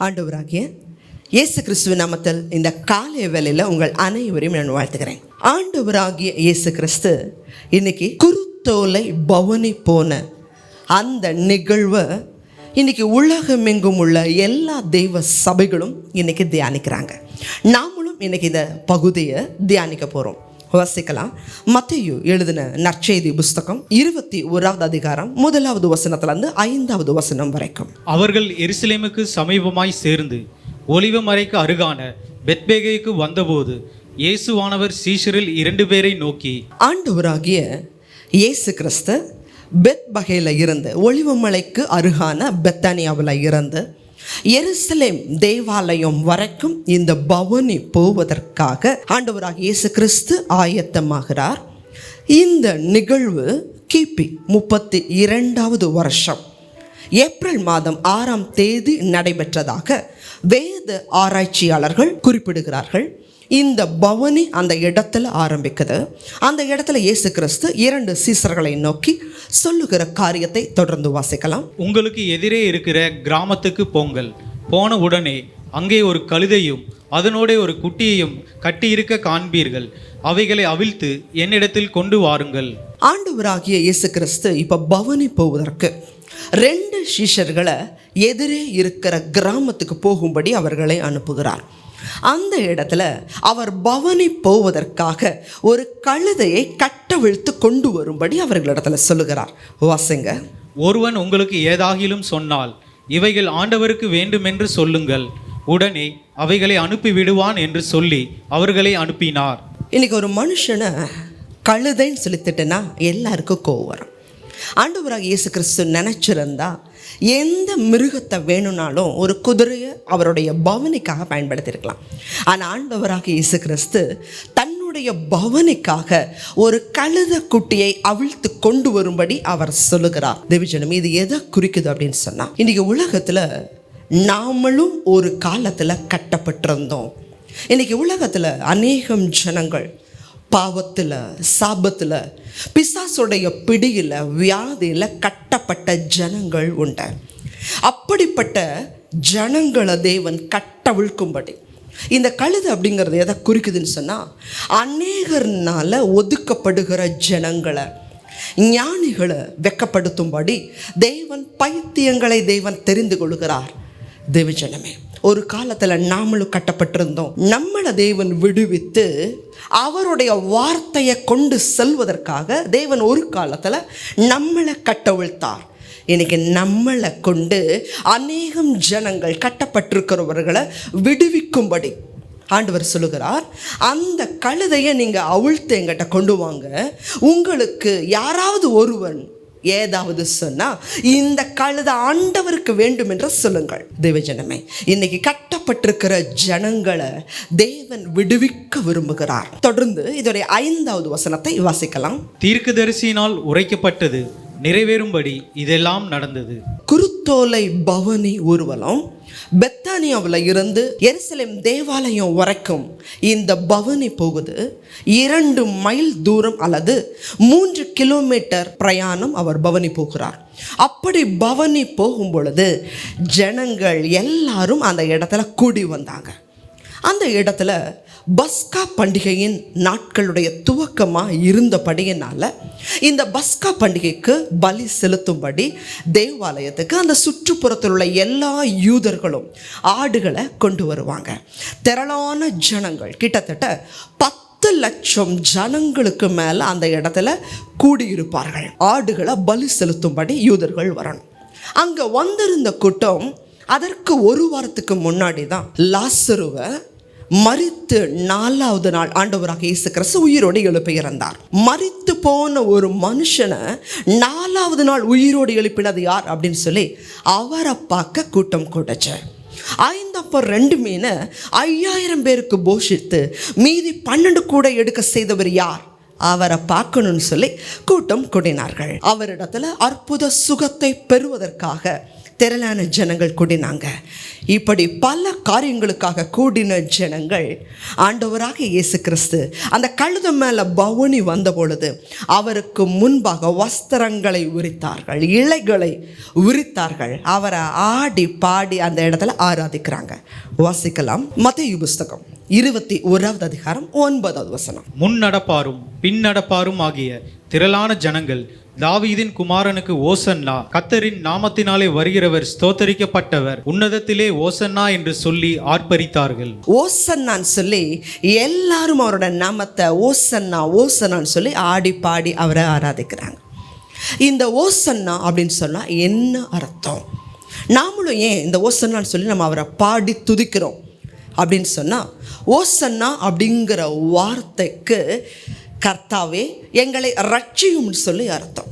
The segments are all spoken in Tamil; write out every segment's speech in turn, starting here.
ஆண்டவராகிய இயேசு கிறிஸ்துவ நாமத்தில் இந்த காலை வேலையில் உங்கள் அனைவரையும் நான் வாழ்த்துக்கிறேன் ஆண்டவராகிய இயேசு கிறிஸ்து இன்னைக்கு குருத்தோலை பவனி போன அந்த நிகழ்வை இன்னைக்கு உலகமெங்கும் உள்ள எல்லா தெய்வ சபைகளும் இன்னைக்கு தியானிக்கிறாங்க. நாமளும் இன்னைக்கு இந்த பகுதியை தியானிக்க போகிறோம் வாசிக்கலாம். மத்தேயு எழுதின நற்செய்தி புஸ்தகம் இருபத்தி ஓராவது அதிகாரம் முதலாவது வசனத்திலிருந்து ஐந்தாவது வசனம் வரைக்கும். அவர்கள் எருசலேமுக்கு சமீபமாய் சேர்ந்து ஒலிவ மலைக்கு அருகான பெத்பேகைக்கு வந்தபோது இயேசுவானவர் சீஷரில் இரண்டு பேரை நோக்கி ஆண்டவராகிய இயேசு கிறிஸ்து பெத் பகையில் இருந்து ஒளிவமலைக்கு அருகான பெத்தானியாவில் இருந்து எருசலேம் தேவாலயம் வரைக்கும் இந்த பவனி போவதற்காக ஆண்டவராக இயேசு கிறிஸ்து ஆயத்தமாகிறார். இந்த நிகழ்வு கிபி முப்பத்தி இரண்டாவது வருஷம். ஏப்ரல் மாதம் ஆறாம் தேதி நடைபெற்றதாக வேத ஆராய்ச்சியாளர்கள் குறிப்பிடுகிறார்கள். இந்த பவனி அந்த இடத்துல ஆரம்பிக்குது. அந்த இடத்துல இயேசு கிறிஸ்து இரண்டு சீசர்களை நோக்கி சொல்லுகிற காரியத்தை தொடர்ந்து வாசிக்கலாம். உங்களுக்கு எதிரே இருக்கிற கிராமத்துக்கு போங்கள். போன உடனே அங்கே ஒரு கழுதையும் அதனோட ஒரு குட்டியையும் கட்டியிருக்க காண்பீர்கள். அவைகளை அவிழ்த்து என்னிடத்தில் கொண்டு வாருங்கள். ஆண்டவராகிய இயேசு கிறிஸ்து இப்போ பவனி போவதற்கு ரெண்டு சிஷ்யர்களை எதிரே இருக்கிற கிராமத்துக்கு போகும்படி அவர்களை அனுப்புகிறார். அந்த இடத்துல அவர் பவனி போவதற்காக ஒரு கழுதையை கட்டவிழ்த்து கொண்டு வரும்படி அவர்களிடத்துல சொல்லுகிறார். வாசிங்க. ஒருவன் உங்களுக்கு ஏதாகிலும் சொன்னால் இவைகள் ஆண்டவருக்கு வேண்டுமென்று சொல்லுங்கள். உடனே அவைகளை அனுப்பி விடுவான் என்று சொல்லி அவர்களை அனுப்பினார். இன்னைக்கு ஒரு மனுஷனை கழுதைன்னு சொல்லித்துட்டேன்னா எல்லாருக்கும் கோவம் வரும். ஆண்டவராக இயேசு கிறிஸ்து நினச்சிருந்தா எந்த மிருகத்தை வேணும்னாலும் ஒரு குதிரையை அவருடைய பவனிக்காக பயன்படுத்தியிருக்கலாம். ஆனால் ஆண்டவராக இயேசு கிறிஸ்து தன்னுடைய பவனிக்காக ஒரு கழுத குட்டியை அவிழ்த்து கொண்டு வரும்படி அவர் சொல்லுகிறார். தேவிஜனம் இது எதை குறிக்குது அப்படின்னு சொன்னால் இன்னைக்கு உலகத்தில் நாமளும் ஒரு காலத்தில் கட்டப்பட்டிருந்தோம். இன்னைக்கு உலகத்தில் அநேகம் ஜனங்கள் பாவத்தில் சாபத்தில் பிசாசுடைய பிடியில் வியாதியில் கட்டப்பட்ட ஜனங்கள் உண்டு. அப்படிப்பட்ட ஜனங்களை தேவன் கட்டவிழ்க்கும்படி இந்த கழுது அப்படிங்கிறது எதை குறிக்குதுன்னு சொன்னால் அநேகர்னால ஒதுக்கப்படுகிற ஜனங்களை ஞானிகளை வெக்கப்படுத்தும்படி தேவன் பைத்தியங்களை தேவன் தெரிந்து கொள்கிறார். தேவஜனமே ஒரு காலத்தில் நாமளும் கட்டப்பட்டிருந்தோம். நம்மளை தேவன் விடுவித்து அவருடைய வார்த்தையை கொண்டு செல்வதற்காக தேவன் ஒரு காலத்தில் நம்மளை கட்டவிழ்த்தார் இன்னைக்கு நம்மளை கொண்டு அநேகம் ஜனங்கள் கட்டப்பட்டிருக்கிறவர்களை விடுவிக்கும்படி ஆண்டவர் சொல்லுகிறார் அந்த கழுதையை நீங்கள் அவிழ்த்து எங்கிட்ட கொண்டு வாங்க. உங்களுக்கு யாராவது ஒருவன் ஏதாவது சொன்னா இந்த கழுத ஆண்டவருக்கு வேண்டும் என்று சொல்லுங்கள். தேவஜனமே இன்னைக்கு கட்டப்பட்டிருக்கிற ஜனங்களை தேவன் விடுவிக்க விரும்புகிறார். தொடர்ந்து இதோடைய ஐந்தாவது வசனத்தை வாசிக்கலாம். தீர்க்கதரிசியினால் உரைக்கப்பட்டது. நிறைவேறும்படி இதெல்லாம் நடந்தது. குருத்தோலை பவனி ஊர்வலம் பெத்தானியாவில் இருந்து எருசலேம் தேவாலயம் வரைக்கும் இந்த பவனி போகுது. இரண்டு மைல் தூரம் அல்லது மூன்று கிலோமீட்டர் பிரயாணம் அவர் பவனி போகிறார். அப்படி பவனி போகும் பொழுது ஜனங்கள் எல்லாரும் அந்த இடத்துல கூடி வந்தாங்க. அந்த இடத்துல பஸ்கா பண்டிகையின் நாட்களுடைய துவக்கமாக இருந்தபடியினால் இந்த பஸ்கா பண்டிகைக்கு பலி செலுத்தும்படி தேவாலயத்துக்கு அந்த சுற்றுப்புறத்தில் உள்ள எல்லா யூதர்களும் ஆடுகளை கொண்டு வருவாங்க. திரளான ஜனங்கள் கிட்டத்தட்ட பத்து லட்சம் ஜனங்களுக்கு மேலே அந்த இடத்துல கூடியிருப்பார்கள். ஆடுகளை பலி செலுத்தும்படி யூதர்கள் வரணும். அங்கே வந்திருந்த கூட்டம் அதற்கு ஒரு வாரத்துக்கு முன்னாடி தான் லாசருவை மறித்து நாலாவது நாள் ஆண்டவராக இயேசு கிறிஸ்து உயிரோடு எழுப்பி இறந்தார். போன ஒரு மனுஷனை நாலாவது நாள் உயிரோடு எழுப்பினது யார் அப்படின்னு சொல்லி அவரை பார்க்க கூட்டம் கூட்டச்சு. ஐந்தப்பர் ரெண்டு மீனை ஐயாயிரம் பேருக்கு போஷித்து மீதி பன்னெண்டு கூட எடுக்க செய்தவர் யார்? அவரை பார்க்கணும்னு சொல்லி கூட்டம் கூடினார்கள். அவரிடத்துல அற்புத சுகத்தை பெறுவதற்காக திரளான ஜனங்கள் கூடினாங்க. இப்படி பல காரியங்களுக்காக கூடின ஜனங்கள் ஆண்டவராக இயேசு கிறிஸ்து அந்த கழுத மேலே பவுனி வந்த பொழுது அவருக்கு முன்பாக வஸ்திரங்களை உரித்தார்கள் இலைகளை உரித்தார்கள். அவரை ஆடி பாடி அந்த இடத்துல ஆராதிக்கிறாங்க. வாசிக்கலாம். மத்திய புஸ்தகம் இருபத்தி ஓராவது அதிகாரம் ஒன்பதாவது வசனம். முன்னடப்பாரும் பின்னடப்பாரும் பின் நடப்பாரும் ஆகிய திரளான ஜனங்கள் தாவீதின் குமாரனுக்கு ஓசன்னா கத்தரின் நாமத்தினாலே வருகிறவர் ஸ்தோத்தரிக்கப்பட்டவர். உன்னதத்திலே ஓசன்னா என்று சொல்லி ஆர்ப்பரித்தார்கள். ஓசன்னான்னு சொல்லி எல்லாரும் அவரோட நாமத்தை ஓசன்னா ஓசன்னான்னு சொல்லி ஆடி பாடி அவரை ஆராதிக்கிறாங்க. இந்த ஓசன்னா அப்படின்னு சொன்னால் என்ன அர்த்தம்? நாமளும் ஏன் இந்த ஓசன்னான்னு சொல்லி நம்ம அவரை பாடி துதிக்கிறோம் அப்படின்னு சொன்னால் ஓசன்னா அப்படிங்கிற வார்த்தைக்கு கர்த்தாவே எங்களை ரட்சியும்னு சொல்லி அர்த்தம்.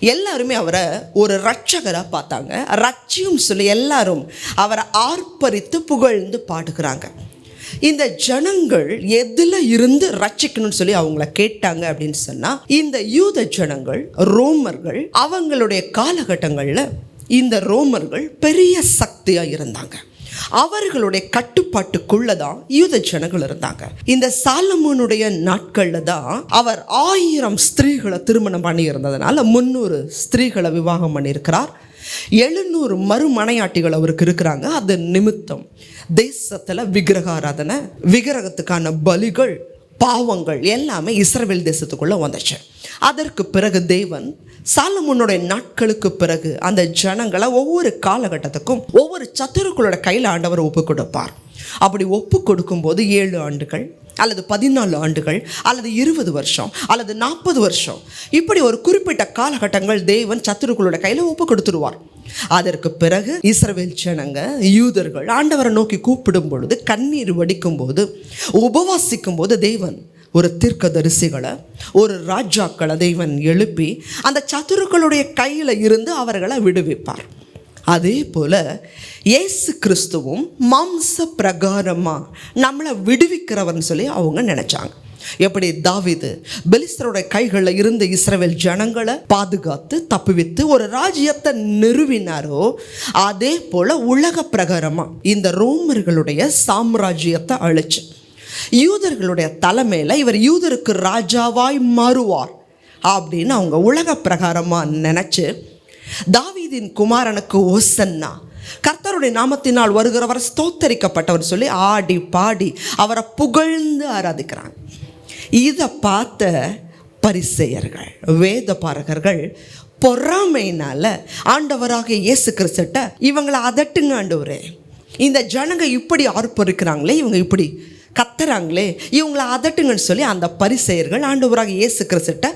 எல்லாருமே அவரை ஒரு ரட்சகராக பார்த்தாங்க. ரட்சியும் சொல்லி எல்லாரும் அவரை ஆர்ப்பரித்து புகழ்ந்து பாடுகிறாங்க. இந்த ஜனங்கள் எதில் இருந்து ரட்சிக்கணும்னு சொல்லி அவங்கள கேட்டாங்க அப்படின்னு சொன்னால் இந்த யூத ஜனங்கள் ரோமர்கள் அவங்களுடைய காலகட்டங்களில் இந்த ரோமர்கள் பெரிய சக்தியாக இருந்தாங்க. அவர்களுடைய கட்டுப்பாட்டுக்குள்ள தான் யூத ஜனங்கள் இருந்தாங்க. இந்த சாலமோனுடைய நாட்கள்ல தான் அவர் ஆயிரம் ஸ்திரீகளை திருமணம் பண்ணி இருந்ததுனால முந்நூறு ஸ்திரீகளை விவாகம் பண்ணியிருக்கிறார். எழுநூறு மறுமனையாட்டிகள் அவருக்கு இருக்கிறாங்க. அது நிமித்தம் தேசத்தில் விக்கிரகாராதனை விக்கிரகத்துக்கான பலிகள் பாவங்கள் எல்லாமே இஸ்ரவேல் தேசத்துக்குள்ளே வந்துச்சு. அதற்கு பிறகு தேவன் சாலமோனுடைய நாட்களுக்கு பிறகு அந்த ஜனங்களை ஒவ்வொரு காலகட்டத்துக்கும் ஒவ்வொரு சத்துருக்களோட கையில் ஆண்டவர் ஒப்பு கொடுப்பார். அப்படி ஒப்பு கொடுக்கும்போது ஏழு ஆண்டுகள் அல்லது பதினாலு ஆண்டுகள் அல்லது இருபது வருஷம் அல்லது நாற்பது வருஷம். இப்படி ஒரு குறிப்பிட்ட காலகட்டங்கள் தேவன் சத்துருக்களோட கையில் ஒப்பு கொடுத்துருவார் அதற்கு பிறகு இஸ்ரவேல் ஜனங்க யூதர்கள் ஆண்டவரை நோக்கி கூப்பிடும் பொழுது கண்ணீர் வடிக்கும் போது உபவாசிக்கும் போது தேவன் ஒரு தீர்க்கதரிசிகளை ஒரு ராஜாக்களை தெய்வன் எழுப்பி அந்த சத்துருக்களுடைய கையில் இருந்து அவர்களை விடுவிப்பார். அதே போல் இயேசு கிறிஸ்துவும் மாம்ச பிரகாரமாக நம்மளை விடுவிக்கிறவர்னு சொல்லி அவங்க நினச்சாங்க. எப்படி தாவீது பெலிஸ்தருடைய கைகளில் இருந்து இஸ்ரேல் ஜனங்களை பாதுகாத்து தப்புவித்து ஒரு ராஜ்யத்தை நிறுவினாரோ அதே போல் உலக பிரகாரமாக இந்த ரோமர்களுடைய சாம்ராஜ்யத்தை அழிச்சு யூதர்களுடைய தலைமையில் இவர் யூதருக்கு ராஜாவாய் மாறுவார் அப்படின்னு அவங்க உலக பிரகாரமாக நினச்சி தாவீதின் குமாரனுக்கு ஓசன்னா கர்த்தருடைய நாமத்தினால் வருகிறவர் ஸ்தோத்தரிக்கப்பட்டவர் சொல்லி ஆடி பாடி அவரை புகழ்ந்து ஆராதிக்கிறாங்க. இதை பார்த்த பரிசெயர்கள் வேத பாரகர்கள் பொறாமையினால் ஆண்டவராக இயேசு கிறிஸ்தட்ட இவங்களை அதட்டுங்க ஆண்டவரே. இந்த ஜனங்க இப்படி ஆர்ப்பரிக்கிறாங்களே இவங்க இப்படி கத்துறாங்களே இவங்களை அதட்டுங்கன்னு சொல்லி அந்த பரிசெயர்கள் ஆண்டவராக இயேசு கிறிஸ்தட்ட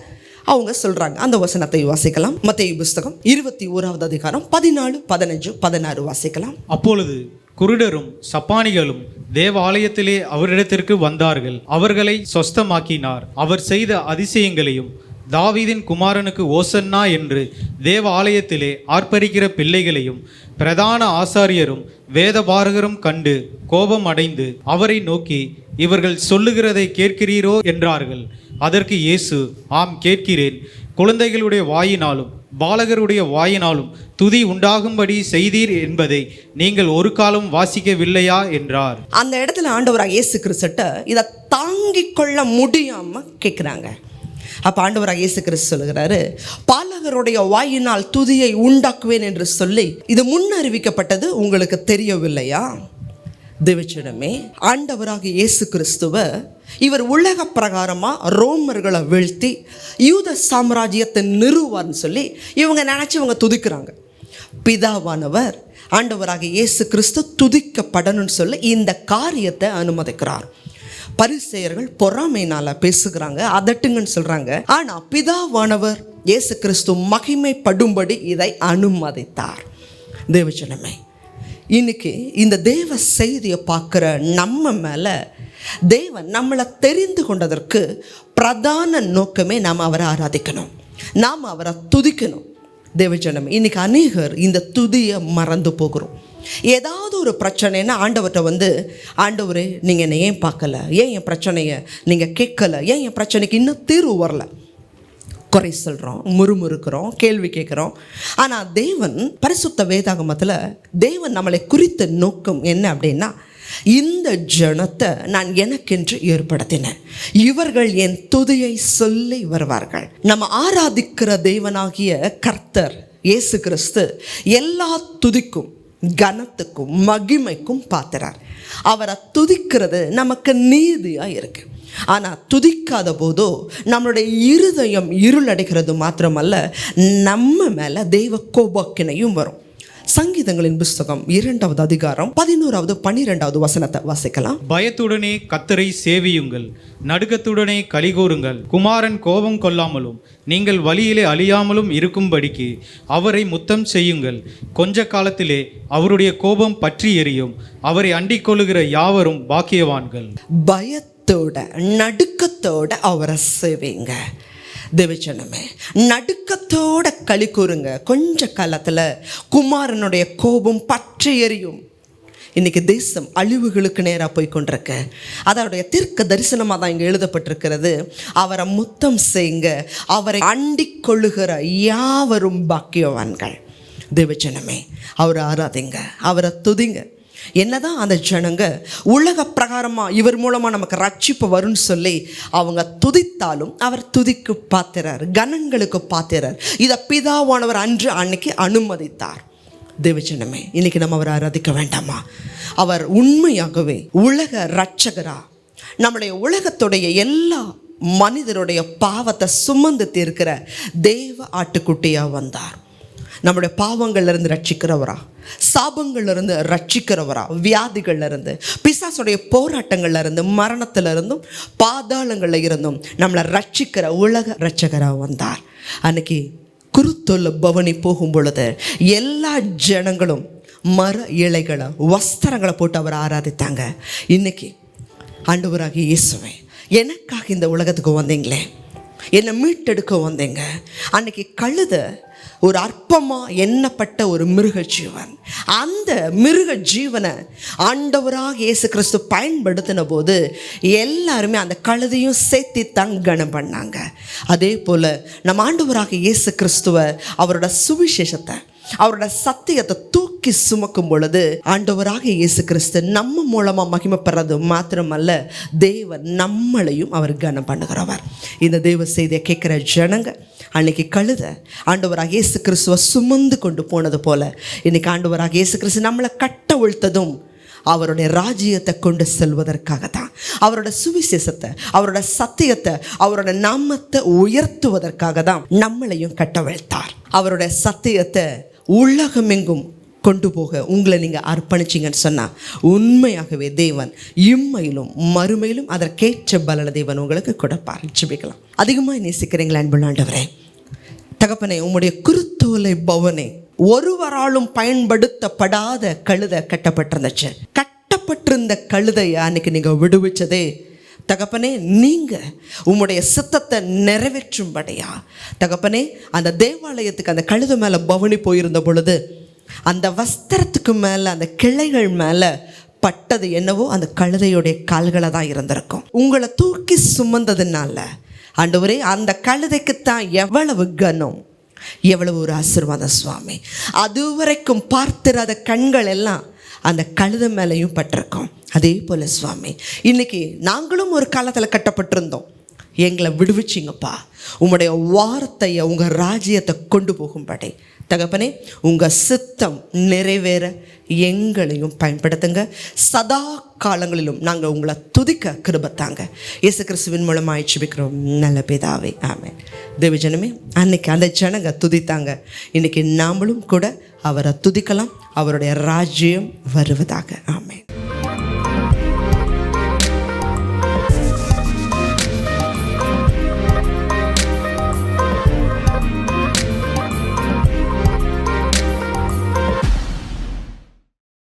அவங்க சொல்கிறாங்க அந்த வசனத்தை வாசிக்கலாம். மத்திய புஸ்தகம் இருபத்தி ஓராவது அதிகாரம் பதினாலு பதினஞ்சு பதினாறு வாசிக்கலாம். அப்பொழுது குருடரும் சப்பானிகளும் தேவாலயத்திலே அவரிடத்திற்கு வந்தார்கள். அவர்களை சொஸ்தமாக்கினார். அவர் செய்த அதிசயங்களையும் தாவீதின் குமாரனுக்கு ஓசன்னா என்று தேவ ஆலயத்திலே ஆர்ப்பரிக்கிற பிள்ளைகளையும் பிரதான ஆசாரியரும் வேதபாரகரும் கண்டு கோபம் அடைந்து அவரை நோக்கி இவர்கள் சொல்லுகிறதை கேட்கிறீரோ? என்றார்கள். அதற்கு இயேசு ஆம் கேட்கிறேன். குழந்தைகளுடைய வாயினாலும் பாலகருடைய வாயினாலும் துதி உண்டாகும்படி செய்தீர் என்பதை நீங்கள் ஒரு காலம் வாசிக்கவில்லையா? என்றார். அந்த இடத்துல ஆண்டவராக இயேசு கிறிஸ்துட்ட இதை தாங்கிக் கொள்ள முடியாமல் கேட்குறாங்க அப்போ ஆண்டவராக இயேசு கிறிஸ்து சொல்கிறாரு பாலகருடைய வாயினால் துதியை உண்டாக்குவேன் என்று சொல்லி இது முன்னறிவிக்கப்பட்டது உங்களுக்கு தெரியவில்லையா? தேவச்சிடமே. ஆண்டவராக இயேசு கிறிஸ்துவ இவர் உலக பிரகாரமாக ரோமர்களை வீழ்த்தி யூத சாம்ராஜ்யத்தை நிறுவார்னு சொல்லி இவங்க நினச்சி இவங்க துதிக்கிறாங்க. பிதாவானவர் ஆண்டவராக இயேசு கிறிஸ்து துதிக்கப்படணும்னு சொல்லி இந்த காரியத்தை அனுமதிக்கிறார். பரிசெயர்கள் பொறாமையினால் பேசுகிறாங்க அதட்டுங்கன்னு சொல்கிறாங்க ஆனால் பிதாவானவர் இயேசு கிறிஸ்து மகிமைப்படும்படி இதை அனுமதித்தார். தேவச்சனமே இன்னைக்கு இந்த தேவ செய்தியை பார்க்குற நம்ம மேலே தேவன் நம்மளை தெரிந்து கொண்டதற்கு பிரதான நோக்கமே நாம் அவரை ஆராதிக்கணும். நாம் அவரை துதிக்கணும். தேவஜனம் இன்னைக்கு அநேகர் இந்த துதியை மறந்து போகிறோம். ஏதாவது ஒரு பிரச்சனைன்னா ஆண்டவர்கிட்ட வந்து ஆண்டவரே நீங்கள் என்னை ஏன் பார்க்கல? ஏன் என் பிரச்சனையை நீங்கள் கேட்கலை? ஏன் என் பிரச்சனைக்கு இன்னும் தீர்வு வரல? குறை சொல்கிறோம் முறுமுறுக்கிறோம் கேள்வி கேட்குறோம். ஆனால் தேவன் பரிசுத்த வேதாகமத்தில் தேவன் நம்மளை குறித்த நோக்கம் என்ன அப்படின்னா இந்த ஜனத்தை நான் எனக்கென்று ஏற்படுத்தினேன். இவர்கள் என் துதியை சொல்லி வருவார்கள். நம்ம ஆராதிக்கிற தேவனாகிய கர்த்தர் இயேசு கிறிஸ்து எல்லா துதிக்கும் கனத்துக்கும் மகிமைக்கும் பார்த்துறார் அவரை துதிக்கிறது நமக்கு நீதியாக இருக்குது ஆனால் துதிக்காத போதோ நம்மளுடைய இருதயம் இருளடைகிறது மாத்திரமல்ல நம்ம மேலே தெய்வ கோபக்கினையும் வரும். சங்கீதங்களின் புஸ்தகம் இரண்டாவது அதிகாரம் பதினோராவது பன்னிரெண்டாவது வசனத்தை வாசிக்கலாம். பயத்துடனே கத்தரை சேவியுங்கள் நடுக்கத்துடனே கலிகூறுங்கள் குமாரன் கோபம் கொள்ளாமலும் நீங்கள் வழியிலே அழியாமலும் இருக்கும்படிக்கு அவரை முத்தம் செய்யுங்கள். கொஞ்ச காலத்திலே அவருடைய கோபம் பற்றி எரியும் அவரை அண்டிக் கொள்ளுகிற யாவரும் பாக்கியவான்கள். பயத்தோட நடுக்கத்தோட அவரை செய்வீங்க தேவச்சனமே நடுக்கத்தோட களி கூறுங்க. கொஞ்ச காலத்தில் குமாரனுடைய கோபம் பற்றி எரியும் இன்றைக்கி தேசம் அழிவுகளுக்கு நேராக போய் கொண்டிருக்க. அதனுடைய தீர்க்க தரிசனமாக தான் இங்கே எழுதப்பட்டிருக்கிறது. அவரை முத்தம் செய்யுங்க. அவரை அண்டிக் கொள்ளுகிற யாவரும் பாக்கியவான்கள். தேவச்சனமே அவரை ஆராதிங்க. அவரை துதிங்க. என்னதான் அந்த ஜனங்க உலக பிரகாரமாக இவர் மூலமாக நமக்கு ரட்சிப்பு வரும்னு சொல்லி அவங்க துதித்தாலும் அவர் துதிக்கு பார்த்துறார் கணங்களுக்கு பார்த்துறார் இதை பிதாவானவர் அன்று அன்னைக்கு அனுமதித்தார். தேவஜனமே இன்னைக்கு நம்ம அவரை ஆராதிக்க வேண்டாமா? அவர் உண்மையாகவே உலக ரட்சகரா நம்முடைய உலகத்துடைய எல்லா மனிதருடைய பாவத்தை சுமந்து தீர்க்கிற தேவ ஆட்டுக்குட்டியா வந்தார். நம்முடைய பாவங்கள்லேருந்து ரட்சிக்கிறவரா? சாபங்கள்லேருந்து ரட்சிக்கிறவரா? வியாதிகள்லேருந்து. பிசாசுடைய போராட்டங்கள்லேருந்து மரணத்துல இருந்தும் இருந்தும் நம்மளை ரட்சிக்கிற உலக ரட்சகராக வந்தார். அன்னைக்கு குருத்தொல்ல பவனி போகும் பொழுது எல்லா ஜனங்களும் மர இலைகளை வஸ்திரங்களை போட்டு அவர் ஆராதித்தாங்க. இன்னைக்கு ஆண்டவராகி இயேசுவே எனக்காக இந்த உலகத்துக்கு வந்தீங்களே. என்னை மீட்டெடுக்க வந்தீங்க. அன்னைக்கு கழுத ஒரு அற்பமாக எண்ணப்பட்ட ஒரு மிருக ஜீவன் அந்த மிருக ஜீவனை ஆண்டவராக இயேசு கிறிஸ்து பயன்படுத்தின போது எல்லாருமே அந்த கழுதையும் சேர்த்து தான் கனம் பண்ணாங்க. அதே போல் நம்ம ஆண்டவராக இயேசு கிறிஸ்துவ அவரோட சுவிசேஷத்தை அவரோட சத்தியத்தை தூக்கி சுமக்கும் பொழுது ஆண்டவராக இயேசு கிறிஸ்து நம்ம மூலமாக மகிமைப்படுறது மாத்திரமல்ல தேவன் நம்மளையும் அவர் கனம் பண்ணுகிறவர். இந்த தேவ செய்தியை கேட்குற ஜனங்க அன்னைக்கு கழுத ஆண்டவராக இயேசு கிறிஸ்துவை சுமந்து கொண்டு போனது போல. இன்னைக்கு ஆண்டவராக இயேசு கிறிஸ்து நம்மளை கட்ட உழ்த்ததும் அவருடைய ராஜ்யத்தை கொண்டு செல்வதற்காக தான் அவரோட சுவிசேஷத்தை அவரோட சத்தியத்தை அவரோட நாமத்தை உயர்த்துவதற்காக தான் நம்மளையும் கட்டவிழ்த்தார் அவரோட சத்தியத்தை உலகமெங்கும் கொண்டு போக உங்களை நீங்கள் அர்ப்பணிச்சிங்கன்னு சொன்னால் உண்மையாகவே தேவன் இம்மையிலும் மறுமையிலும் அதற்கேற்ற பலன தேவன் உங்களுக்கு கொடுப்பார். ஜிபிக்கலாம். அதிகமாக நேசிக்கிறீங்களா அன்புள்ள ஆண்டவரே. தகப்பனே உம்முடைய குருத்தோலை பவனே ஒருவராலும் பயன்படுத்தப்படாத கழுதை கட்டப்பட்டிருந்துச்சு. கட்டப்பட்டிருந்த கழுதையை அன்னைக்கு நீங்கள் விடுவிச்சதே. தகப்பனே நீங்கள் உம்முடைய சித்தத்தை நிறைவேற்றும்படியா? தகப்பனே அந்த தேவாலயத்துக்கு அந்த கழுத மேலே பவனி போயிருந்த பொழுது அந்த வஸ்திரத்துக்கு மேலே அந்த கிளைகள் மேலே பட்டது என்னவோ அந்த கழுதையுடைய கால்களை தான் இருந்திருக்கும். உங்களை தூக்கி சுமந்ததுனால ஆண்டவரே அந்த கழுதைக்குத்தான் எவ்வளவு கனம் எவ்வளவு ஒரு ஆசீர்வாதம் சுவாமி. அதுவரைக்கும் பார்த்துறாத கண்கள் எல்லாம் அந்த கழுத மேலேயும் பட்டிருக்கோம். அதே போல் சுவாமி இன்னைக்கு நாங்களும் ஒரு காலத்தில் கட்டப்பட்டிருந்தோம். எங்களை விடுவிச்சிங்கப்பா. உங்களுடைய வார்த்தையை உங்கள் ராஜ்யத்தை கொண்டு போகும்படி. தகப்பனே உங்கள் சித்தம் நிறைவேற எங்களையும் பயன்படுத்துங்க. சதா காலங்களிலும் நாங்கள் உங்களை துதிக்க கிருபத்தாங்க இயேசு கிறிஸ்துவின் மூலமாக ஆயிடுச்சுக்கிறோம் நல்ல பிதாவே ஆமென். தேவஜனமே அன்னைக்கு அந்த ஜனங்க துதித்தாங்க. இன்னைக்கு நாமளும் கூட அவரை துதிக்கலாம். அவருடைய ராஜ்யம் வருவதாக ஆமே